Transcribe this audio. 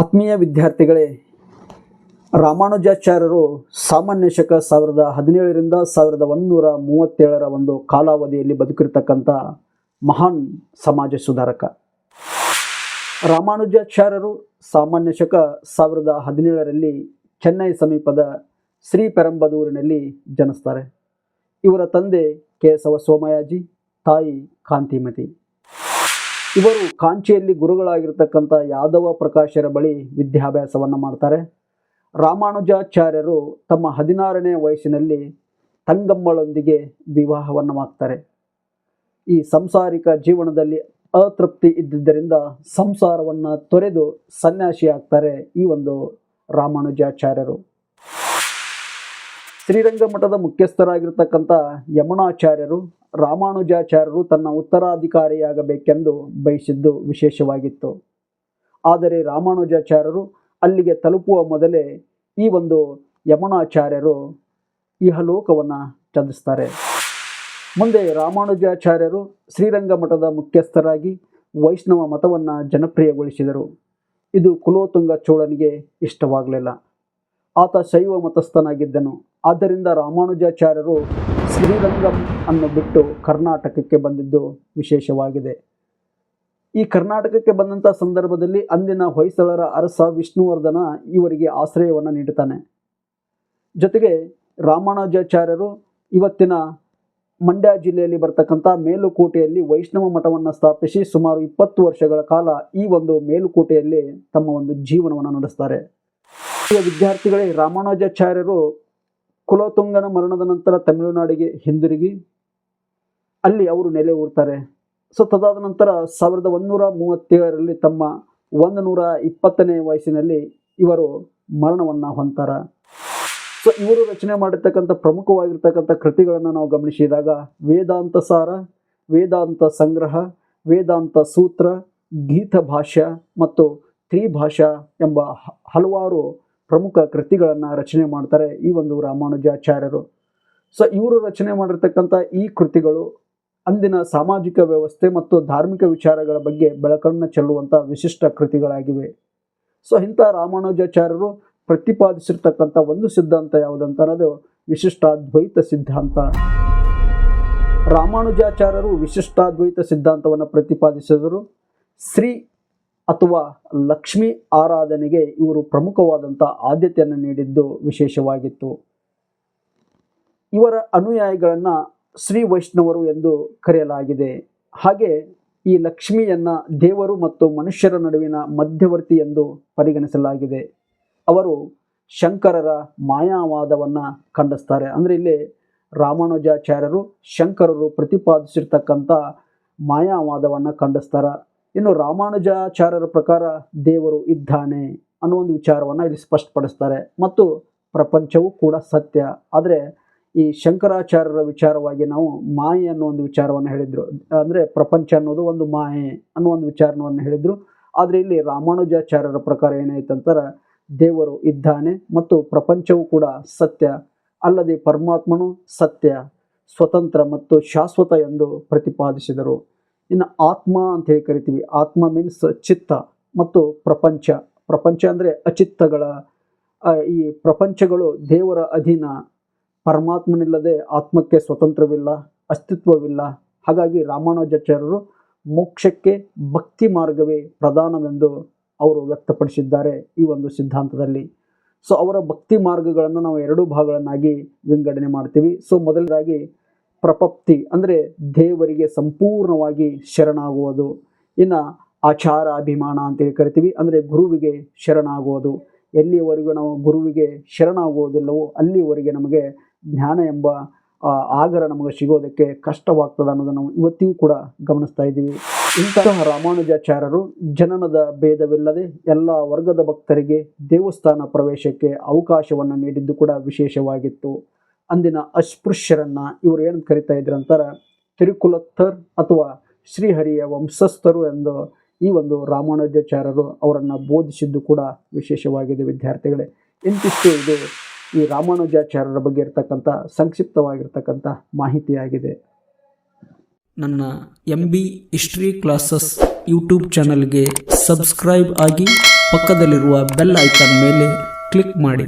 ಆತ್ಮೀಯ ವಿದ್ಯಾರ್ಥಿಗಳೇ, ರಾಮಾನುಜಾಚಾರ್ಯರು ಸಾಮಾನ್ಯ ಶಕ ಸಾವಿರದ ಹದಿನೇಳರಿಂದ ಸಾವಿರದ ಒಂದುನೂರ ಮೂವತ್ತೇಳರ ಒಂದು ಕಾಲಾವಧಿಯಲ್ಲಿ ಬದುಕಿರ್ತಕ್ಕಂಥ ಮಹಾನ್ ಸಮಾಜ ಸುಧಾರಕ. ರಾಮಾನುಜಾಚಾರ್ಯರು ಸಾಮಾನ್ಯ ಶಕ ಸಾವಿರದ ಹದಿನೇಳರಲ್ಲಿ ಚೆನ್ನೈ ಸಮೀಪದ ಶ್ರೀ ಪೆರಂಬದೂರಿನಲ್ಲಿ ಜನಿಸ್ತಾರೆ. ಇವರ ತಂದೆ ಕೇಶವ ಸೋಮಯಾಜಿ ತಾಯಿ ಕಾಂತಿಮತಿ. ಇವರು ಕಾಂಚಿಯಲ್ಲಿ ಗುರುಗಳಾಗಿರ್ತಕ್ಕಂಥ ಯಾದವ ಪ್ರಕಾಶರ ಬಳಿ ವಿದ್ಯಾಭ್ಯಾಸವನ್ನು ಮಾಡ್ತಾರೆ. ರಾಮಾನುಜಾಚಾರ್ಯರು ತಮ್ಮ ಹದಿನಾರನೇ ವಯಸ್ಸಿನಲ್ಲಿ ತಂಗಮ್ಮಳೊಂದಿಗೆ ವಿವಾಹವನ್ನು ಮಾಡ್ತಾರೆ. ಈ ಸಂಸಾರಿಕ ಜೀವನದಲ್ಲಿ ಅತೃಪ್ತಿ ಇದ್ದಿದ್ದರಿಂದ ಸಂಸಾರವನ್ನು ತೊರೆದು ಸನ್ಯಾಸಿ ಆಗ್ತಾರೆ ಈ ಒಂದು ರಾಮಾನುಜಾಚಾರ್ಯರು. ಶ್ರೀರಂಗ ಮಠದ ಮುಖ್ಯಸ್ಥರಾಗಿರ್ತಕ್ಕಂಥ ಯಮುನಾಚಾರ್ಯರು ರಾಮಾನುಜಾಚಾರ್ಯರು ತನ್ನ ಉತ್ತರಾಧಿಕಾರಿಯಾಗಬೇಕೆಂದು ಬಯಸಿದ್ದು ವಿಶೇಷವಾಗಿತ್ತು. ಆದರೆ ರಾಮಾನುಜಾಚಾರ್ಯರು ಅಲ್ಲಿಗೆ ತಲುಪುವ ಮೊದಲೇ ಈ ಒಂದು ಯಮುನಾಚಾರ್ಯರು ಇಹಲೋಕವನ್ನು ಚದಿಸ್ತಾರೆ ಮುಂದೆ ರಾಮಾನುಜಾಚಾರ್ಯರು ಶ್ರೀರಂಗ ಮಠದ ಮುಖ್ಯಸ್ಥರಾಗಿ ವೈಷ್ಣವ ಮತವನ್ನು ಜನಪ್ರಿಯಗೊಳಿಸಿದರು. ಇದು ಕುಲೋತುಂಗ ಚೋಳನಿಗೆ ಇಷ್ಟವಾಗಲಿಲ್ಲ. ಆತ ಶೈವ ಮತಸ್ಥನಾಗಿದ್ದನು. ಆದ್ದರಿಂದ ರಾಮಾನುಜಾಚಾರ್ಯರು ಶ್ರೀರಂಗಂ ಅನ್ನು ಬಿಟ್ಟು ಕರ್ನಾಟಕಕ್ಕೆ ಬಂದಿದ್ದು ವಿಶೇಷವಾಗಿದೆ. ಈ ಕರ್ನಾಟಕಕ್ಕೆ ಬಂದಂಥ ಸಂದರ್ಭದಲ್ಲಿ ಅಂದಿನ ಹೊಯ್ಸಳರ ಅರಸ ವಿಷ್ಣುವರ್ಧನ ಇವರಿಗೆ ಆಶ್ರಯವನ್ನು ನೀಡುತ್ತಾನೆ. ಜೊತೆಗೆ ರಾಮಾನುಜಾಚಾರ್ಯರು ಇವತ್ತಿನ ಮಂಡ್ಯ ಜಿಲ್ಲೆಯಲ್ಲಿ ಬರ್ತಕ್ಕಂಥ ಮೇಲುಕೋಟೆಯಲ್ಲಿ ವೈಷ್ಣವ ಮಠವನ್ನು ಸ್ಥಾಪಿಸಿ ಸುಮಾರು ಇಪ್ಪತ್ತು ವರ್ಷಗಳ ಕಾಲ ಈ ಒಂದು ಮೇಲುಕೋಟೆಯಲ್ಲಿ ತಮ್ಮ ಒಂದು ಜೀವನವನ್ನು ನಡೆಸ್ತಾರೆ. ವಿದ್ಯಾರ್ಥಿಗಳೇ, ರಾಮಾನುಜಾಚಾರ್ಯರು ಕುಲೋತುಂಗನ ಮರಣದ ನಂತರ ತಮಿಳುನಾಡಿಗೆ ಹಿಂದಿರುಗಿ, ಅಲ್ಲಿ ಅವರು ನೆಲೆ ಊರ್ತಾರೆ. ಸೊ, ತದಾದ ನಂತರ ಸಾವಿರದ ಒಂದೂರ ಮೂವತ್ತೇಳರಲ್ಲಿ ತಮ್ಮ ಒಂದು ನೂರ ಇಪ್ಪತ್ತನೇ ವಯಸ್ಸಿನಲ್ಲಿ ಇವರು ಮರಣವನ್ನು ಹೊಂತಾರ ಸೊ, ಇವರು ರಚನೆ ಮಾಡಿರ್ತಕ್ಕಂಥ ಪ್ರಮುಖವಾಗಿರ್ತಕ್ಕಂಥ ಕೃತಿಗಳನ್ನು ನಾವು ಗಮನಿಸಿದಾಗ ವೇದಾಂತ ಸಾರ, ವೇದಾಂತ ಸಂಗ್ರಹ, ವೇದಾಂತ ಸೂತ್ರ, ಗೀತ ಭಾಷ್ಯ ಮತ್ತು ತ್ರಿಭಾಷಾ ಎಂಬ ಹಲವಾರು ಪ್ರಮುಖ ಕೃತಿಗಳನ್ನು ರಚನೆ ಮಾಡ್ತಾರೆ ಈ ಒಂದು ರಾಮಾನುಜಾಚಾರ್ಯರು. ಸೊ ಇವರು ರಚನೆ ಮಾಡಿರ್ತಕ್ಕಂಥ ಈ ಕೃತಿಗಳು ಅಂದಿನ ಸಾಮಾಜಿಕ ವ್ಯವಸ್ಥೆ ಮತ್ತು ಧಾರ್ಮಿಕ ವಿಚಾರಗಳ ಬಗ್ಗೆ ಬೆಳಕನ್ನು ಚೆಲ್ಲುವಂಥ ವಿಶಿಷ್ಟ ಕೃತಿಗಳಾಗಿವೆ. ಸೊ ಇಂಥ ರಾಮಾನುಜಾಚಾರ್ಯರು ಪ್ರತಿಪಾದಿಸಿರ್ತಕ್ಕಂಥ ಒಂದು ಸಿದ್ಧಾಂತ ಯಾವುದಂತ ಅನ್ನೋದು ವಿಶಿಷ್ಟಾದ್ವೈತ ಸಿದ್ಧಾಂತ. ರಾಮಾನುಜಾಚಾರ್ಯರು ವಿಶಿಷ್ಟಾದ್ವೈತ ಸಿದ್ಧಾಂತವನ್ನು ಪ್ರತಿಪಾದಿಸಿದರು. ಶ್ರೀ ಅಥವಾ ಲಕ್ಷ್ಮಿ ಆರಾಧನೆಗೆ ಇವರು ಪ್ರಮುಖವಾದಂಥ ಆದ್ಯತೆಯನ್ನು ನೀಡಿದ್ದು ವಿಶೇಷವಾಗಿತ್ತು. ಇವರ ಅನುಯಾಯಿಗಳನ್ನು ಶ್ರೀ ವೈಷ್ಣವರು ಎಂದು ಕರೆಯಲಾಗಿದೆ. ಹಾಗೆ ಈ ಲಕ್ಷ್ಮಿಯನ್ನು ದೇವರು ಮತ್ತು ಮನುಷ್ಯರ ನಡುವಿನ ಮಧ್ಯವರ್ತಿ ಎಂದು ಪರಿಗಣಿಸಲಾಗಿದೆ. ಅವರು ಶಂಕರರ ಮಾಯಾವಾದವನ್ನು ಖಂಡಿಸ್ತಾರೆ. ಅಂದರೆ ಇಲ್ಲಿ ರಾಮಾನುಜಾಚಾರ್ಯರು ಶಂಕರರು ಪ್ರತಿಪಾದಿಸಿರ್ತಕ್ಕಂಥ ಮಾಯಾವಾದವನ್ನು ಖಂಡಿಸ್ತಾರ. ಇನ್ನು ರಾಮಾನುಜಾಚಾರ್ಯರ ಪ್ರಕಾರ ದೇವರು ಇದ್ದಾನೆ ಅನ್ನೋ ಒಂದು ವಿಚಾರವನ್ನು ಇಲ್ಲಿ ಸ್ಪಷ್ಟಪಡಿಸ್ತಾರೆ. ಮತ್ತು ಪ್ರಪಂಚವೂ ಕೂಡ ಸತ್ಯ. ಆದರೆ ಈ ಶಂಕರಾಚಾರ್ಯರ ವಿಚಾರವಾಗಿ ನಾವು ಮಾಯೆ ಅನ್ನೋ ಒಂದು ವಿಚಾರವನ್ನು ಹೇಳಿದರು. ಅಂದರೆ ಪ್ರಪಂಚ ಅನ್ನೋದು ಒಂದು ಮಾಯೆ ಅನ್ನೋ ಒಂದು ವಿಚಾರವನ್ನು ಹೇಳಿದರು. ಆದರೆ ಇಲ್ಲಿ ರಾಮಾನುಜಾಚಾರ್ಯರ ಪ್ರಕಾರ ಏನಾಯ್ತಂತಾರೆ ದೇವರು ಇದ್ದಾನೆ ಮತ್ತು ಪ್ರಪಂಚವೂ ಕೂಡ ಸತ್ಯ. ಅಲ್ಲದೆ ಪರಮಾತ್ಮನು ಸತ್ಯ, ಸ್ವತಂತ್ರ ಮತ್ತು ಶಾಶ್ವತ ಎಂದು ಪ್ರತಿಪಾದಿಸಿದರು. ಇನ್ನು ಆತ್ಮ ಅಂತ ಹೇಳಿ ಕರಿತೀವಿ. ಆತ್ಮ ಮೀನ್ಸ್ ಚಿತ್ತ ಮತ್ತು ಪ್ರಪಂಚ. ಪ್ರಪಂಚ ಅಂದರೆ ಅಚಿತ್ತಗಳ ಈ ಪ್ರಪಂಚಗಳು ದೇವರ ಅಧೀನ. ಪರಮಾತ್ಮನಿಲ್ಲದೆ ಆತ್ಮಕ್ಕೆ ಸ್ವತಂತ್ರವಿಲ್ಲ, ಅಸ್ತಿತ್ವವಿಲ್ಲ. ಹಾಗಾಗಿ ರಾಮಾನುಜಾಚಾರ್ಯರು ಮೋಕ್ಷಕ್ಕೆ ಭಕ್ತಿ ಮಾರ್ಗವೇ ಪ್ರಧಾನವೆಂದು ಅವರು ವ್ಯಕ್ತಪಡಿಸಿದ್ದಾರೆ ಈ ಒಂದು ಸಿದ್ಧಾಂತದಲ್ಲಿ. ಸೊ ಅವರ ಭಕ್ತಿ ಮಾರ್ಗಗಳನ್ನು ನಾವು ಎರಡು ಭಾಗಗಳನ್ನಾಗಿ ವಿಂಗಡಣೆ ಮಾಡ್ತೀವಿ. ಸೊ ಮೊದಲದಾಗಿ ಪ್ರಪಪ್ತಿ ಅಂದರೆ ದೇವರಿಗೆ ಸಂಪೂರ್ಣವಾಗಿ ಶರಣಾಗುವುದು. ಇನ್ನು ಆಚಾರ ಅಭಿಮಾನ ಅಂತೇಳಿ ಕರಿತೀವಿ, ಅಂದರೆ ಗುರುವಿಗೆ ಶರಣಾಗುವುದು. ಎಲ್ಲಿಯವರೆಗೂ ನಾವು ಗುರುವಿಗೆ ಶರಣಾಗುವುದಿಲ್ಲವೋ ಅಲ್ಲಿವರೆಗೆ ನಮಗೆ ಜ್ಞಾನ ಎಂಬ ಆಗರ ನಮಗೆ ಸಿಗೋದಕ್ಕೆ ಕಷ್ಟವಾಗ್ತದೆ ಅನ್ನೋದನ್ನು ನಾವು ಇವತ್ತಿಗೂ ಕೂಡ ಗಮನಿಸ್ತಾ ಇದ್ದೀವಿ. ಇಂತಹ ರಾಮಾನುಜಾಚಾರ್ಯರು ಜನನದ ಭೇದವಿಲ್ಲದೆ ಎಲ್ಲ ವರ್ಗದ ಭಕ್ತರಿಗೆ ದೇವಸ್ಥಾನ ಪ್ರವೇಶಕ್ಕೆ ಅವಕಾಶವನ್ನು ನೀಡಿದ್ದು ಕೂಡ ವಿಶೇಷವಾಗಿತ್ತು. ಅಂದಿನ ಅಸ್ಪೃಶ್ಯರನ್ನ ಇವರು ಏನು ಕರಿತಾ ಇದ್ರು ಅಂತಾರೆ, ತಿರುಕುಲತ್ತರ್ ಅಥವಾ ಶ್ರೀಹರಿಯ ವಂಶಸ್ಥರು ಎಂದು ಈ ಒಂದು ರಾಮಾನುಜಾಚಾರ್ಯರು ಅವರನ್ನು ಬೋಧಿಸಿದ್ದು ಕೂಡ ವಿಶೇಷವಾಗಿದೆ ವಿದ್ಯಾರ್ಥಿಗಳೇ. ಇಂತಿಷ್ಟು ಇದು ಈ ರಾಮಾನುಜಾಚಾರ್ಯರ ಬಗ್ಗೆ ಇರತಕ್ಕಂಥ ಸಂಕ್ಷಿಪ್ತವಾಗಿರ್ತಕ್ಕಂಥ ಮಾಹಿತಿಯಾಗಿದೆ. ನನ್ನ M B history classes YouTube ಚಾನಲ್ಗೆ ಸಬ್ಸ್ಕ್ರೈಬ್ ಆಗಿ ಪಕ್ಕದಲ್ಲಿರುವ ಬೆಲ್ ಐಕಾನ್ ಮೇಲೆ ಕ್ಲಿಕ್ ಮಾಡಿ.